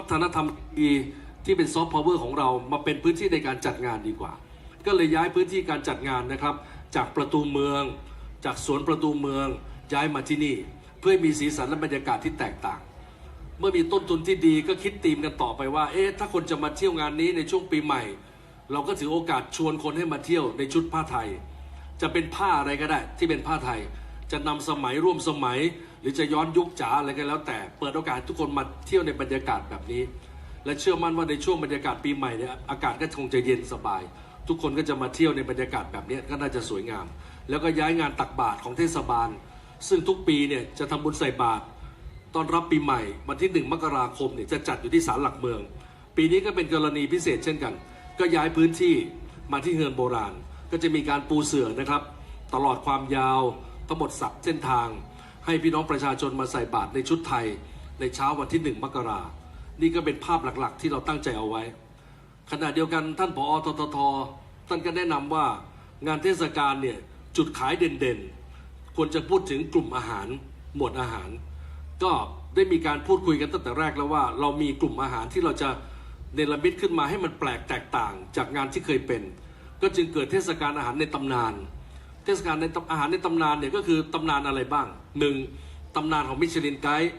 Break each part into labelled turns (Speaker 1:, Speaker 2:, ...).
Speaker 1: วัฒนธรรมดีที่เป็นซอฟต์พาวเวอร์ของเรามาเป็นพื้นที่ในการจัดงานดีกว่า ก็เลยย้ายพื้นที่การจัดงานนะครับ จากประตูเมือง จากสวนประตูเมือง ย้ายมาที่นี่ เพื่อมีสีสันและบรรยากาศที่แตกต่าง เมื่อมีต้นทุนที่ดีก็คิดธีมกันต่อไปว่า เอ๊ะถ้าคนจะมาเที่ยวงานนี้ในช่วงปีใหม่ เราก็ถือโอกาสชวนคนให้มาเที่ยวในชุดผ้าไทย จะเป็นผ้าอะไรก็ได้ที่เป็นผ้าไทย จะนำสมัยร่วมสมัย หรือจะย้อนยุคจ๋าอะไรก็แล้ว แต่เปิดโอกาสทุกคนมาเที่ยวในบรรยากาศแบบนี้ และเชื่อมั่นว่าในช่วงบรรยากาศปีใหม่เนี่ยอากาศก็คงจะเย็นสบาย ทุกคนก็จะมาเที่ยวในบรรยากาศแบบนี้ก็น่าจะสวยงาม แล้วก็ย้ายงานตักบาตรของเทศบาล ซึ่งทุกปีเนี่ยจะทำบุญใส่บาตรตอนรับปีใหม่วันที่หนึ่งมกราคมเนี่ยจะจัดอยู่ที่ศาลหลักเมือง ปีนี้ก็เป็นกรณีพิเศษเช่นกัน ก็ย้ายพื้นที่มาที่เฮือนโบราณ ก็จะมีการปูเสื่อนะครับ ตลอดความยาวทั้งหมดสับเส้นทาง ให้พี่น้องประชาชนมาใส่บาตรในชุดไทย ในเช้าวันที่หนึ่งมกรา นี่ก็เป็นภาพหลักๆ ที่เราตั้งใจเอาไว้ ขณะเดียวกันท่านผอทททท่านก็แนะนำว่างานเทศกาลเนี่ยจุดขายเด่นๆ ควรจะพูดถึงกลุ่มอาหาร หมวดอาหาร ก็ได้มีการพูดคุยกันตั้งแต่แรกแล้วว่า เรามีกลุ่มอาหารที่เราจะเนรมิตขึ้นมาให้มันแปลกแตกต่างจากงานที่เคยเป็น ก็จึงเกิดเทศกาลอาหารในตำนาน เทศกาลในตำอาหารในตำนานเนี่ยก็คือตำนานอะไรบ้างหนึ่งตำนานของมิชลินไกด์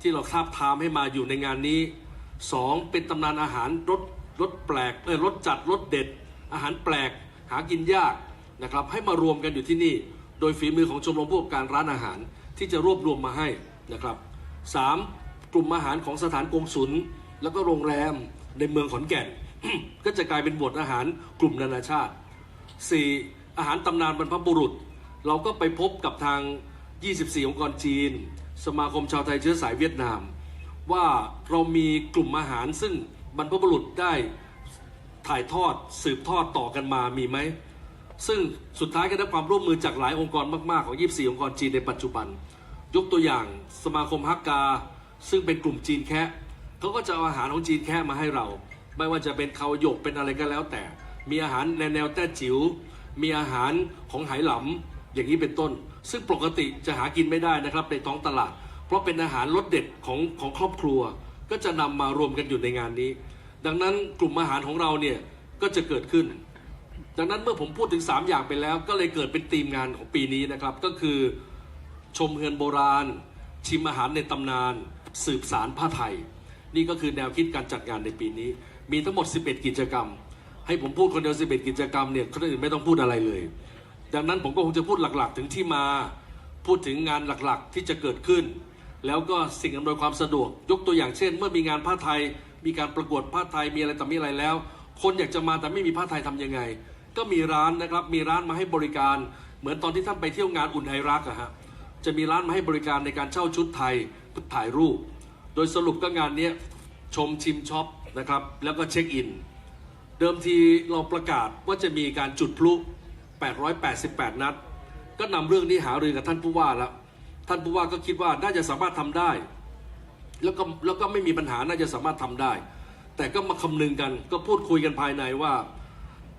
Speaker 1: ที่เราคาบทามให้มาอยู่ในงานนี้สองเป็นตำนานอาหารรสรสแปลกเออรสจัดรสเด็ด อาหารแปลกหากินยากนะครับให้มารวมกันอยู่ที่นี่ โดยฝีมือของชมรมผู้ประกอบการร้านอาหารที่จะรวบรวมมาให้นะครับสามกลุ่มอาหารของสถานกงศุลแล้วก็โรงแรมในเมืองขอนแก่น ก็จะกลายเป็นบทอาหารกลุ่มนานาชาติ 4. อาหารตำนานบรรพบุรุษ เราก็ไปพบกับทาง 24 องค์กรจีน สมาคมชาวไทยเชื้อสายเวียดนาม ว่าเรามีกลุ่มอาหารซึ่งบรรพบุรุษได้ถ่ายทอดสืบทอดต่อกันมามีไหม ซึ่งสุดท้ายก็ได้ความร่วมมือจากหลายองค์กรมาก ๆ ของ 24 องค์กรจีนในปัจจุบัน ยกตัวอย่างสมาคมฮักกา ซึ่งเป็นกลุ่มจีนแคะเขาก็จะเอาอาหารของจีนแคะมาให้เรา ไม่ว่าจะเป็นเขาวหยกเป็นอะไรก็แล้วแต่ มีอาหารในวแนวแต้จิ๋ว มีอาหารของไหหลำอย่างนี้เป็นต้น ซึ่งปกติจะหากินไม่ได้นะครับในท้องตลาด เพราะเป็นอาหารรสเด็ดของของครอบครัว ก็จะนำมารวมกันอยู่ในงานนี้ ดังนั้นกลุ่มอาหารของเราเนี่ยก็จะเกิดขึ้น ดังนั้นเมื่อผมพูดถึง 3 อย่างไปแล้ว ก็เลยเกิดเป็นธีมงานของปีนี้นะครับ ก็คือชมเฮือนโบราณ ชิมอาหารในตำนาน สืบสารผ้าไทย นี่ก็คือแนวคิดการจัดงานในปีนี้ มีทั้งหมด 11 กิจกรรม ให้ผมพูดคนเดียว11กิจกรรมเนี่ยคนอื่นไม่ต้องพูดอะไรเลย ดังนั้นผมก็คงจะพูดหลักๆ ถึงที่มาพูดถึงงานหลักๆที่จะเกิดขึ้น แล้วก็สิ่งอำนวยความสะดวก ยกตัวอย่างเช่น เมื่อมีงานผ้าไทย มีการประกวดผ้าไทยมีอะไรต่อมีอะไรแล้ว คนอยากจะมาแต่ไม่มีผ้าไทยทำยังไง ก็มีร้านนะครับมีร้านมาให้บริการ เหมือนตอนที่ท่านไปเที่ยวงานอุ่นไอรักอะฮะจะมีร้านมาให้บริการในการเช่าชุดไทยถ่ายรูป โดยสรุปก็งานนี้ชมชิมช็อปนะครับแล้วก็เช็คอิน เดิมทีเราประกาศว่าจะมีการจุดพลุ 888 นัด ก็นำเรื่องนี้หารือกับท่านผู้ว่าแล้ว ท่านผู้ว่าก็คิดว่าน่าจะสามารถทำได้ แล้วก็แล้วก็ไม่มีปัญหาน่าจะสามารถทำได้ แต่ก็มาคำนึงกันก็พูดคุยกันภายในว่า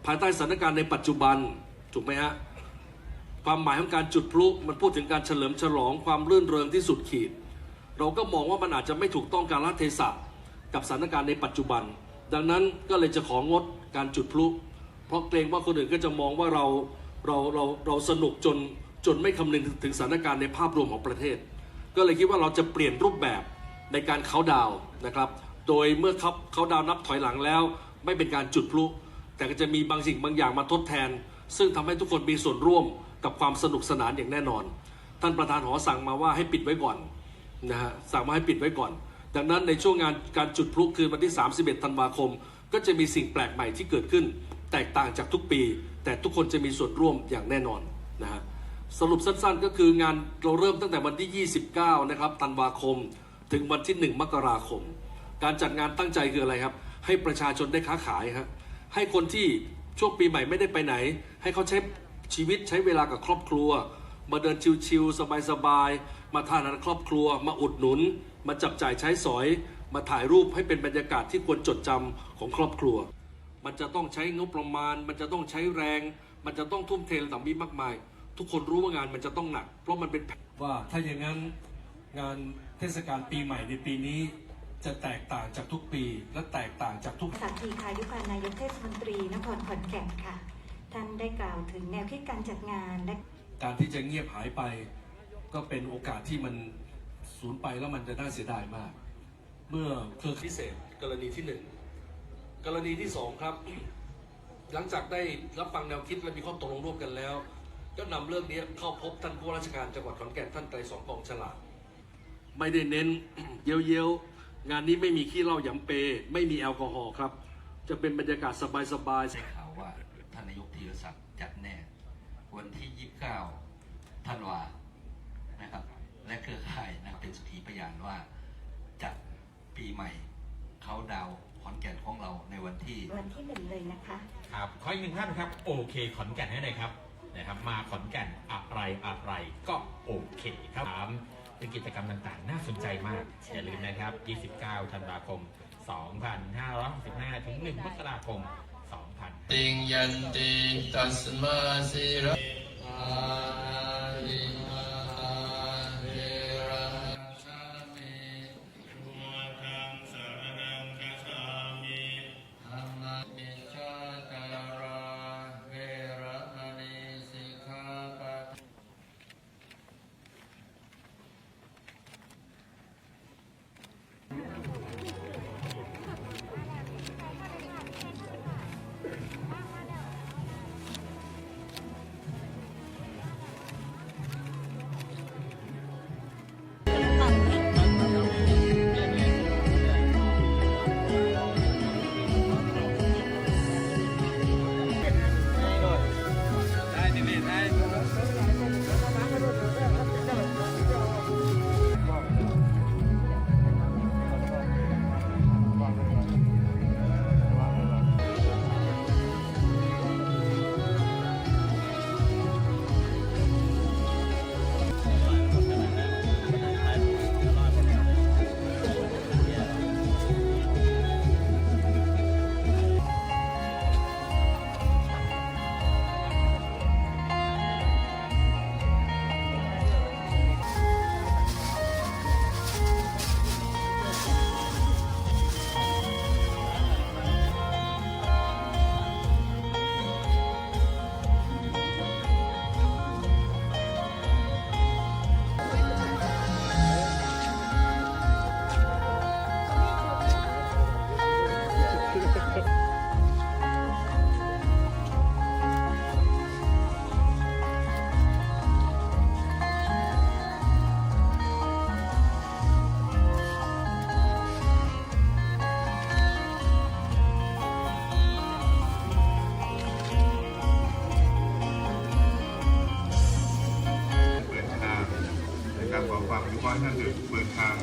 Speaker 1: ภายใต้สถานการณ์ในปัจจุบันถูกไหมฮะความหมายของการจุดพลุมันพูดถึงการเฉลิมฉลองความรื่นเริงที่สุดขีด เราก็มองว่ามันอาจจะไม่ถูกต้องการละเทศะกับสถานการณ์ในปัจจุบัน ดังนั้นก็เลยจะของดการจุดพลุ เพราะเกรงว่าคนอื่นก็จะมองว่าเราเราเราเราสนุกจนจนไม่คำนึงถึงสถานการณ์ในภาพรวมของประเทศ ก็เลยคิดว่าเราจะเปลี่ยนรูปแบบในการเขาดาวนะครับ โดยเมื่อเขาเขาดาวนับถอยหลังแล้ว ไม่เป็นการจุดพลุ แต่ก็จะมีบางสิ่งบางอย่างมาทดแทน ซึ่งทำให้ทุกคนมีส่วนร่วมกับความสนุกสนานอย่างแน่นอน ท่านประธานหอสั่งมาว่าให้ปิดไว้ก่อนนะฮะสั่งมาให้ปิดไว้ก่อน ดังนั้นในช่วงงานการจุดพลุคือวันที่ 31 ธันวาคม ก็จะมีสิ่งแปลกใหม่ที่เกิดขึ้น แตกต่างจากทุกปี แต่ทุกคนจะมีส่วนร่วมอย่างแน่นอนนะฮะสรุปสั้นๆ ก็คืองานเราเริ่มตั้งแต่วันที่ 29 นะครับ ธันวาคม ถึงวันที่ 1 มกราคม การจัดงานตั้งใจคืออะไรครับ ให้ประชาชนได้ค้าขายครับให้คนที่ช่วงปีใหม่ไม่ได้ไปไหน ให้เขาใช้ชีวิตใช้เวลากับครอบครัว มาเดินชิวๆสบายๆ มาทานอาหารครอบครัว มาอุดหนุน มาจับจ่ายใช้สอย มาถ่ายรูปให้เป็นบรรยากาศที่ควรจดจำของครอบครัว มันจะต้องใช้งบประมาณ มันจะต้องใช้แรง มันจะต้องทุ่มเทต่างมีมากมาย ทุกคนรู้ว่างานมันจะต้องหนัก เพราะมันเป็นว่าถ้าอย่างนั้นงานเทศกาลปีใหม่ในปีนี้จะแตกต่างจากทุกปีและแตกต่างจากทุก
Speaker 2: สักทีคายุพานายกเทศมนตรีนครขอนแก่นค่ะ ท่านได้กล่าวถึงแนวคิดการจัดงานและ
Speaker 1: การที่จะเงียบหายไป ก็เป็นโอกาสที่มัน สูญไปแล้วมันจะน่าเสียดายมาก เมื่อเครือพิเศษกรณีที่หนึ่งกรณีที่สองครับ หลังจากได้รับฟังแนวคิดและมีข้อตกลงร่วมกันแล้ว ก็นำเรื่องนี้เข้าพบท่านผู้ว่าราชการจังหวัดขอนแก่นท่านไตรสองกองฉลาด ไม่ได้เน้นเย้ยวๆงานนี้ไม่มีขี้เหล้าหยำเป ไม่มีแอลกอฮอล์ครับ จะเป็นบรรยากาศสบาย
Speaker 3: ได้ข่าวว่าท่านนายกธีรศักดิ์จัดแน่ วันที่ 29ธันวานะครับ ยานว่าจัดปีใหม่เขาดาวน์ขอนแก่นของเราในวันที่
Speaker 2: วันที่หนึ่งเลยนะคะ
Speaker 4: ครับขออีกหนึ่งท่านครับโอเคขอนแก่นให้หน่อยครับนะครับ มาขอนแก่นอะไรอะไรก็โอเคครับถามเป็นกิจกรรมต่างๆ น่าสนใจมาก อย่าลืมนะครับ 29 ธันวาคม 2565 ถึง 1 มกราคม 2000
Speaker 5: ติงยันติตัสมาสิระ ข
Speaker 6: อความอนุเคราะห์ให้ท่านเดินเปิดทาง